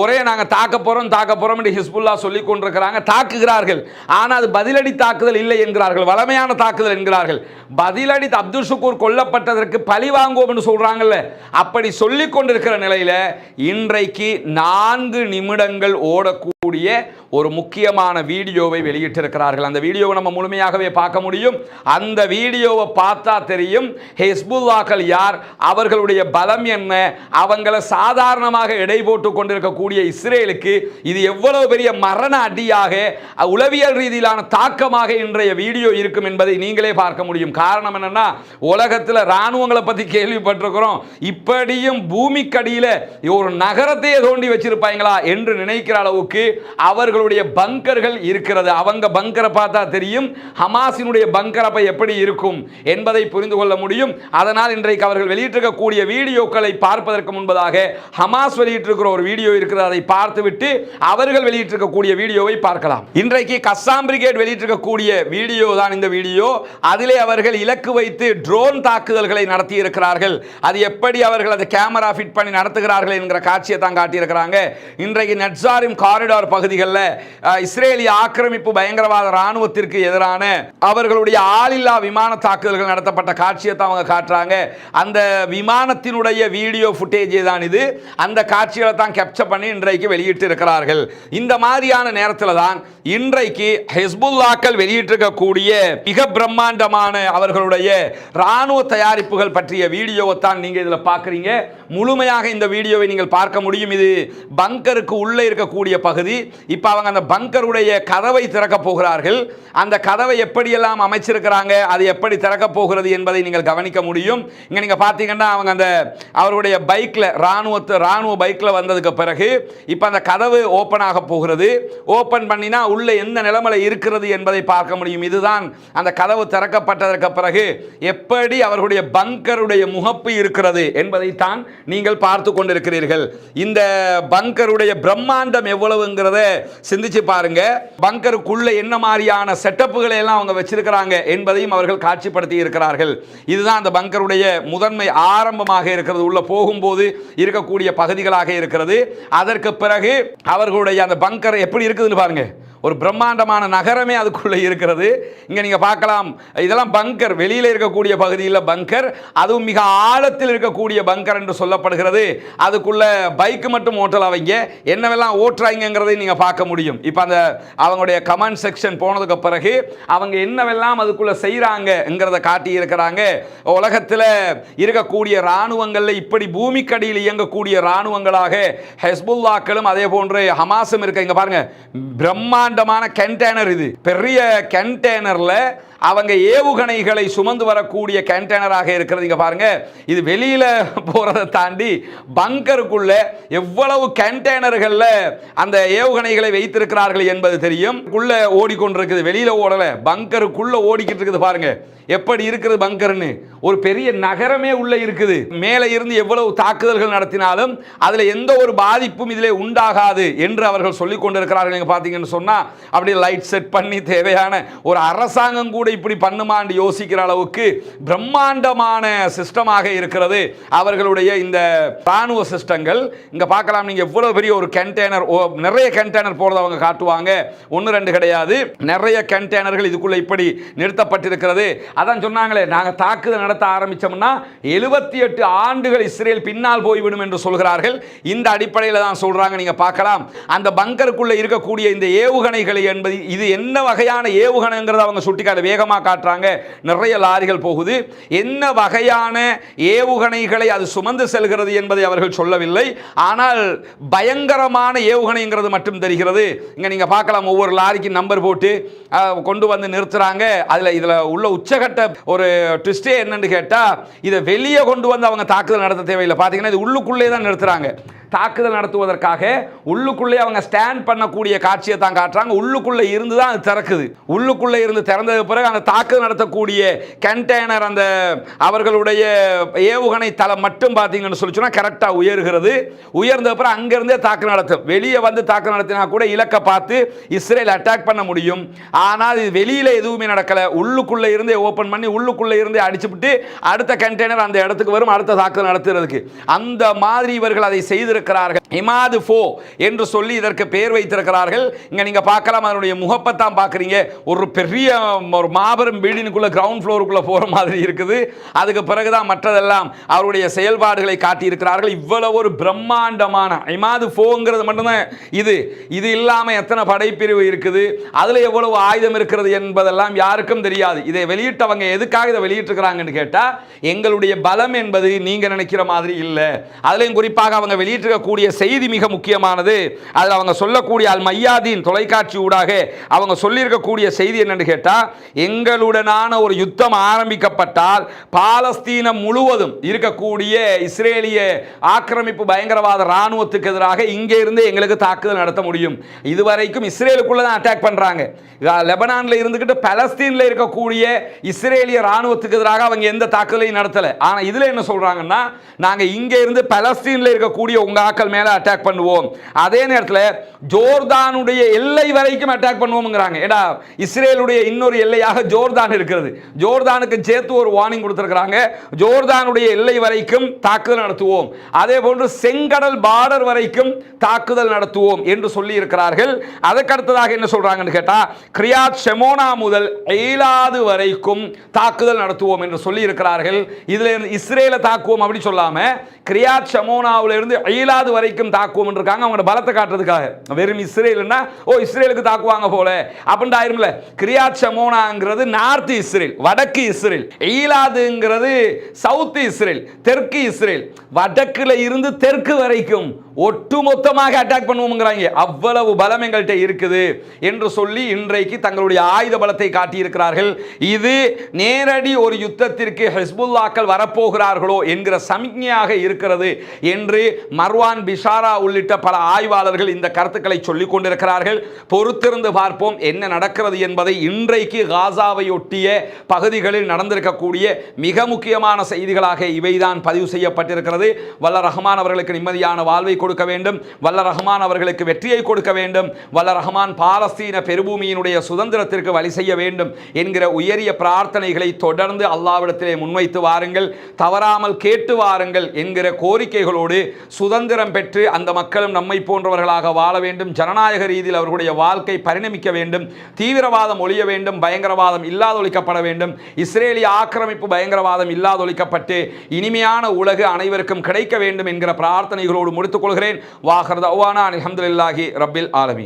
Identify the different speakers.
Speaker 1: ஒரே நாங்கள் தாக்க போகிறோம் தாக்க போகிறோம் என்று ஹிஸ்புல்லா சொல்லிக் கொண்டிருக்கிறாங்க. தாக்குகிறார்கள். ஆனால் அது பதிலடி தாக்குதல் இல்லை என்கிறார்கள். வளமையான தாக்குதல் என்கிறார்கள். பதிலடி அப்துல் ஷுக்கூர் கொல்லப்பட்டதற்கு பழி வாங்குவோம் என்று சொல்கிறாங்கல்ல அப்படி சொல்லிக் கொண்டிருக்கிற நிலையில் இன்றைக்கு நான்கு நிமிடங்கள் ஓடக்கூடிய ஒரு முக்கியமான வீடியோவை வெளியிட்டிருக்கிறார்கள். அந்த வீடியோவை நம்ம முழுமையாகவே பார்க்க முடியும். அந்த வீடியோவை பார்த்தா தெரியும் ஹெஸ்புல்லாக்கள் யார் அவர்களுடைய பலம் என்ன அவங்கள சாதாரணமாக எடை போட்டு கொண்டிருக்கக்கூடிய இஸ்ரேலுக்கு இது எவ்வளவு பெரிய மரண அடியாக உளவியல் ரீதியிலான தாக்கமாக இன்றைய வீடியோ இருக்கும் என்பதை நீங்களே பார்க்க முடியும். காரணம் என்னன்னா உலகத்தில் இராணுவங்களை பற்றி கேள்விப்பட்டிருக்கிறோம். இப்படியும் பூமிக்கடியில் ஒரு நகரத்தையே தோண்டி வச்சிருப்பாங்களா என்று நினைக்கிற அளவுக்கு அவர்கள் அவர்களுடைய பங்கர்கள் இருக்கிறது. அவங்க பங்கரை பார்த்தா தெரியும். ஹமாஸினுடைய பங்கர் அப்போ எப்படி இருக்கும் என்பதை புரிந்து கொள்ள முடியும். அதனால் இன்றைக்கு அவர்கள் வெளியிட்டிருக்கக்கூடிய வீடியோக்களை பார்ப்பதற்கு முன்பதாக ஹமாஸ் வெளியிட்டிருக்கிற ஒரு வீடியோ இருக்கிறது. அதை பார்த்துவிட்டு அவர்கள் வெளியிட்டிருக்கக்கூடிய வீடியோவை பார்க்கலாம். இன்றைக்கு கஸ்ஸாம் பிரிகேட் வெளியிட்டிருக்கக்கூடிய வீடியோ தான் இந்த வீடியோ. அதிலே அவர்கள் இலக்கு வைத்து ட்ரோன் தாக்குதல்களை நடத்தி இருக்கிறார்கள் அது எப்படி அவர்கள் அதை கேமரா ஃபிட் பண்ணி நடத்துகிறார்கள் என்கிற காட்சியை தான் காட்டியிருக்கிறாங்க. இன்றைக்கு நெட்சாரிம் காரிடார் பகுதிகளில் இஸ்ரேலிய ஆக்கிரமிப்பு பயங்கரவாத இராணுவத்திற்கு எதிரான அவர்களுடைய ஆளில்லா விமான தாக்குதல்கள் நடத்தப்பட்ட காட்சியை தான் அவங்க காட்டுறாங்க. அந்த விமானத்தினுடைய வீடியோ ஃபுட்டேஜ் தான் இது. அந்த காட்சிகளை தான் கேப்சர் பண்ணி இன்றைக்கு வெளியிட்டு இருக்கிறார்கள். இந்த மாதிரியான நேரத்தில் தான் இன்றைக்கு ஹெஸ்புல்லாக்கள் வெளியிட்டிருக்கக்கூடிய மிக பிரம்மாண்டமான அவர்களுடைய இராணுவ தயாரிப்புகள் பற்றிய வீடியோவை தான் நீங்கள் இதில் பார்க்குறீங்க. முழுமையாக இந்த வீடியோவை நீங்கள் பார்க்க முடியும். இது பங்கருக்கு உள்ளே இருக்கக்கூடிய பகுதி. இப்போ அவங்க அந்த பங்கருடைய கதவை திறக்க போகிறார்கள். அந்த கதவை எப்படியெல்லாம் அமைச்சிருக்கிறாங்க அது எப்படி திறக்க போகிறது என்பதை நீங்கள் கவனிக்க முடியும். இங்கே நீங்கள் பார்த்தீங்கன்னா அவங்க அந்த அவருடைய பைக்கில் இராணுவத்து ராணுவ பைக்கில் வந்ததுக்கு பிறகு இப்போ அந்த கதவு ஓப்பன் ஆக போகிறது. ஓப்பன் பண்ணினா உள்ளே எந்த நிலைமையில் இருக்கிறது என்பதை பார்க்க முடியும். இதுதான் அந்த கதவு திறக்கப்பட்டதற்கு பிறகு எப்படி அவர்களுடைய பங்கருடைய முகப்பு இருக்கிறது என்பதைத்தான் நீங்கள் பார்த்து கொண்டிருக்கிறீர்கள். இந்த பங்கருடைய பிரம்மாண்டம் எவ்வளவுங்கிறத சிந்திச்சு பாருங்க. பங்கருக்குள்ள என்ன மாதிரியான செட்டப்புகளை எல்லாம் அவங்க வச்சிருக்கிறாங்க என்பதையும் அவர்கள் காட்சிப்படுத்தி இருக்கிறார்கள். இதுதான் அந்த பங்கருடைய முதன்மை ஆரம்பமாக இருக்கிறது. உள்ள போகும்போது இருக்கக்கூடிய பகுதிகளாக இருக்கிறது. அதற்கு பிறகு அவர்களுடைய அந்த பங்கர் எப்படி இருக்குதுன்னு பாருங்க. ஒரு பிரம்மாண்டமான நகரமே அதுக்குள்ளே இருக்கிறது. இங்கே நீங்கள் பார்க்கலாம் இதெல்லாம் பங்கர். வெளியில் இருக்கக்கூடிய பகுதியில் பங்கர். அதுவும் மிக ஆழத்தில் இருக்கக்கூடிய பங்கர் என்று சொல்லப்படுகிறது. அதுக்குள்ள பைக் மட்டும் ஓட்டல அவங்க என்னவெல்லாம் ஓட்டுறாங்கிறதையும் நீங்கள் பார்க்க முடியும். இப்போ அந்த அவங்களுடைய கமெண்ட் செக்ஷன் போனதுக்கு பிறகு அவங்க என்னவெல்லாம் அதுக்குள்ளே செய்கிறாங்கங்கிறத காட்டி இருக்கிறாங்க உலகத்தில் இருக்கக்கூடிய இராணுவங்களில் இப்படி பூமிக்கடியில் இயங்கக்கூடிய இராணுவங்களாக ஹெஸ்புல்லாக்களும் அதே போன்று ஹமாஸும் இருக்க இங்கே பாருங்கள் பிரம்மாண்ட பிரம்மாண்டமான கண்டெய்னர் இது. பெரிய கண்டெய்னரில் அவங்க ஏவுகணைகளை சுமந்து வரக்கூடிய கண்டெய்னராக இருக்கிறது. இங்கே பாருங்க இது வெளியில் போகிறத தாண்டி பங்கருக்குள்ள எவ்வளவு கண்டெய்னர்களில் அந்த ஏவுகணைகளை வைத்திருக்கிறார்கள் என்பது தெரியும். உள்ளே ஓடிக்கொண்டிருக்குது வெளியில் ஓடலை. பங்கருக்குள்ளே ஓடிக்கிட்டு இருக்குது பாருங்க. எப்படி இருக்குது பங்கர்னு ஒரு பெரிய நகரமே உள்ளே இருக்குது. மேலே இருந்து எவ்வளவு தாக்குதல்கள் நடத்தினாலும் அதில் எந்த ஒரு பாதிப்பும் இதிலே உண்டாகாது என்று அவர்கள் சொல்லிக் கொண்டிருக்கிறார்கள். நீங்கள் பார்த்தீங்கன்னு சொன்னால் அப்படியே லைட் செட் பண்ணி தேவையான ஒரு அரசாங்கம் கூட இப்படி பண்ணுமான்னு யோசிக்கிற அளவுக்கு பிரம்மாண்டமான சிஸ்டமாக இருக்கிறது. அவர்களுடைய இந்த ராணுவ சிஸ்டங்கள் இங்க பார்க்கலாம் நீங்க எவ்வளோ பெரிய ஒரு கண்டெய்னர் நிறைய கண்டெய்னர் போகிறத அவங்க காட்டுவாங்க. ஒன்று ரெண்டு கிடையாது. நிறைய கண்டெய்னர்கள் இதுக்குள்ளே இப்படி நிறுத்தப்பட்டிருக்கிறது. அதான் சொன்னாங்களே நாங்கள் தாக்குதல் நடத்த ஆரம்பிச்சோம்னா எழுபத்தி எட்டு ஆண்டுகள் இஸ்ரேல் பின்னால் போய்விடும் என்று சொல்கிறார்கள். இந்த அடிப்படையில் தான் சொல்றாங்க நீங்க பார்க்கலாம். அந்த பங்கருக்குள்ள இருக்கக்கூடிய இந்த ஏவுகணைகளை என்பது இது என்ன வகையான ஏவுகணைங்கிறத அவங்க சுட்டிக்காட்ட வேகமாக காட்டுறாங்க. நிறைய லாரிகள் போகுது. என்ன வகையான ஏவுகணைகளை அது சுமந்து செல்கிறது என்பதை அவர்கள் சொல்லவில்லை. ஆனால் பயங்கரமான ஏவுகணைங்கிறது மட்டும் தெரிகிறது. இங்கே நீங்கள் பார்க்கலாம் ஒவ்வொரு லாரிக்கு நம்பர் போட்டு கொண்டு வந்து நிறுத்துறாங்க. அதில் இதில் உள்ள உச்சகட்ட ஒரு ட்விஸ்டே என்னன்னு கேட்டால் இதை வெளியே கொண்டு வந்து அவங்க தாக்குதல் நடத்த தேவையில்லை. பார்த்தீங்கன்னா இது உள்ளுக்குள்ளே தான் நிறுத்துறாங்க. தாக்குதல் நடத்துவதற்காக உள்ளுக்குள்ளே அவங்க ஸ்டாண்ட் பண்ணக்கூடிய காட்சியை தான் காட்டுறாங்க. உள்ளுக்குள்ளே இருந்து தான் அது திறக்குது. உள்ளுக்குள்ளே இருந்து திறந்தது பிறகு அந்த தாக்குதல் நடத்தக்கூடிய கண்டெய்னர் அந்த அவர்களுடைய ஏவுகணை தளம் மட்டும் பார்த்தீங்கன்னு சொல்லி சொன்னால் கரெக்டாக உயர்கிறது. உயர்ந்த அப்புறம் அங்கேருந்தே தாக்கு நடத்தும். வெளியே வந்து தாக்கு நடத்தினா கூட இலக்கை பார்த்து இஸ்ரேல் அட்டாக் பண்ண முடியும். ஆனால் இது வெளியில் எதுவுமே நடக்கலை. உள்ளுக்குள்ளே இருந்தே ஓப்பன் பண்ணி உள்ளுக்குள்ளே இருந்தே அடிச்சுவிட்டு அடுத்த கண்டெய்னர் அந்த இடத்துக்கு வரும். அடுத்த தாக்குதல் நடத்துறதுக்கு. அந்த மாதிரி இவர்கள் அதை செய்திருக்க வைத்திருக்கிறார்கள். இமாது ஃபோ என்று சொல்லி இதற்கு பெயர் வைத்திருக்கிறார்கள். இங்கே நீங்கள் பார்க்கலாம் அதனுடைய முகப்பத்தான் பார்க்குறீங்க. ஒரு பெரிய ஒரு மாபெரும் பில்டிங்குள்ளே கிரவுண்ட் ஃப்ளோருக்குள்ளே போகிற மாதிரி இருக்குது. அதுக்கு பிறகுதான் மற்றதெல்லாம் அவருடைய செயல்பாடுகளை காட்டியிருக்கிறார்கள். இவ்வளவு ஒரு பிரம்மாண்டமான இமாது ஃபோங்கிறது மட்டும்தான் இது. இது இல்லாமல் எத்தனை படைப்பிரிவு இருக்குது? அதில் எவ்வளவு ஆயுதம் இருக்கிறது என்பதெல்லாம் யாருக்கும் தெரியாது. இதை வெளியிட்டவங்க எதுக்காக இதை வெளியிட்டிருக்கிறாங்கன்னு கேட்டால் எங்களுடைய பலம் என்பது நீங்கள் நினைக்கிற மாதிரி இல்லை. அதுலேயும் குறிப்பாக அவங்க வெளியிட்டு இருக்கக்கூடிய செய்தி மிக முக்கியமானது. அதில் அவங்க சொல்லக்கூடிய அல் மையாதீன் தொலைக்காட்சி ஊடாக அவங்க சொல்லியிருக்கக்கூடிய செய்தி என்னென்னு கேட்டால் எங்களுடனான ஒரு யுத்தம் ஆரம்பிக்கப்பட்டால் பாலஸ்தீனம் முழுவதும் இருக்கக்கூடிய இஸ்ரேலிய ஆக்கிரமிப்பு பயங்கரவாத இராணுவத்துக்கு எதிராக இங்கே இருந்து எங்களுக்கு தாக்குதல் நடத்த முடியும். இதுவரைக்கும் இஸ்ரேலுக்குள்ள தான் அட்டாக் பண்ணுறாங்க லெபனானில் இருந்துக்கிட்டு பலஸ்தீனில் இருக்கக்கூடிய இஸ்ரேலிய இராணுவத்துக்கு எதிராக அவங்க எந்த தாக்குதலையும் நடத்தலை. ஆனால் இதில் என்ன சொல்கிறாங்கன்னா நாங்கள் இங்கே இருந்து பலஸ்தீனில் இருக்கக்கூடிய உங்கள் ஆக்கள் மேலே அட்டாக் பண்ணுவோம். அதே நேரத்தில் ஜோர்தானுடைய எல்லை வரைக்கும் அட்டாக் பண்ணுவோம்ங்கிறாங்க. ஏடா இஸ்ரேலுடைய இன்னொரு எல்லையாக ஜோர்தான் இருக்கிறது. ஜோர்தானுக்கு சேர்த்து ஒரு வார்னிங் கொடுத்துருக்குறாங்க. ஜோர்தானுடைய எல்லை வரைக்கும் தாக்குதல் நடத்துவோம். அதே போன்று செங்கடல் பார்டர் வரைக்கும் தாக்குதல் நடத்துவோம் என்று சொல்லி இருக்கிறார்கள் அதற்கு அடுத்ததாக என்ன சொல்றாங்கன்னு கேட்டால் கிரியாத் ஷெமோனா முதல் எயிலாது வரைக்கும் தாக்குதல் நடத்துவோம் என்று சொல்லி இருக்கிறார்கள் இதில் இஸ்ரேலை தாக்குவோம் அப்படி சொல்லாமல் கிரியாத் ஷமோனாவுல இருந்து வரைக்கும் தாக்குவோம் இருக்காங்க அவங்களோட பலத்தை காட்டுறதுக்காக. வெறும் இஸ்ரேல்னா ஓ இஸ்ரேலுக்கு தாக்குவாங்க போல. அப்படின்ட்டு ஆயிரும்ல. கிரியாச்சமோனாங்கிறது நார்த் இஸ்ரேல் வடக்கு இஸ்ரேல் இயலாதுங்கிறது சவுத் இஸ்ரேல் தெற்கு இஸ்ரேல். வடக்குல இருந்து தெற்கு வரைக்கும் ஒட்டுமொத்தமாக அட்டாக் பண்ணுவோம்ங்கிறாங்க. அவ்வளவு பலம் எங்கள்கிட்ட இருக்குது என்று சொல்லி இன்றைக்கு தங்களுடைய ஆயுத பலத்தை காட்டியிருக்கிறார்கள். இது நேரடி ஒரு யுத்தத்திற்கு ஹெஸ்புல்லாக்கள் வரப்போகிறார்களோ என்கிற சமிக்ஞையாக இருக்கிறது என்று மறு மர்வான் பிஷாரா உள்ளிட்ட பல ஆய்வாளர்கள் இந்த கருத்துக்களை சொல்லிக் கொண்டிருக்கிறார்கள் பொறுத்திருந்து பார்ப்போம் என்ன நடக்கிறது என்பதை. இன்றைக்கு காசாவை ஒட்டிய பகுதிகளில் நடந்திருக்கக்கூடிய மிக முக்கியமான செய்திகளாக இவைதான் பதிவு செய்யப்பட்டிருக்கிறது. வல்ல ரஹ்மான் அவர்களுக்கு நிம்மதியான வாழ்வை கொடுக்க வேண்டும். வல்ல ரஹ்மான் அவர்களுக்கு வெற்றியை கொடுக்க வேண்டும். வல்ல ரஹ்மான் பாலஸ்தீன பெருபூமியினுடைய சுதந்திரத்திற்கு வழி செய்ய வேண்டும் என்கிற உயரிய பிரார்த்தனைகளை தொடர்ந்து அல்லாவிடத்திலே முன்வைத்து வாருங்கள். தவறாமல் கேட்டு வாருங்கள் என்கிற கோரிக்கைகளோடு சுதந்திரம் பெற்று அந்த மக்களும் நம்மை போன்றவர்களாக வாழ வேண்டும். ஜனநாயக ரீதியில் அவர்களுடைய வாழ்க்கை பரிணமிக்க வேண்டும். தீவிரவாதம் ஒழிய வேண்டும். பயங்கரவாதம் இல்லாதொழிக்கப்பட வேண்டும். இஸ்ரேலிய ஆக்கிரமிப்பு பயங்கரவாதம் இல்லாதொழிக்கப்பட்டு இனிமையான உலகு அனைவருக்கும் கிடைக்க வேண்டும் என்கிற பிரார்த்தனைகளோடு முடித்துக் கொள்கிறேன். அலமதுல்லாஹி ரபில் ஆலமி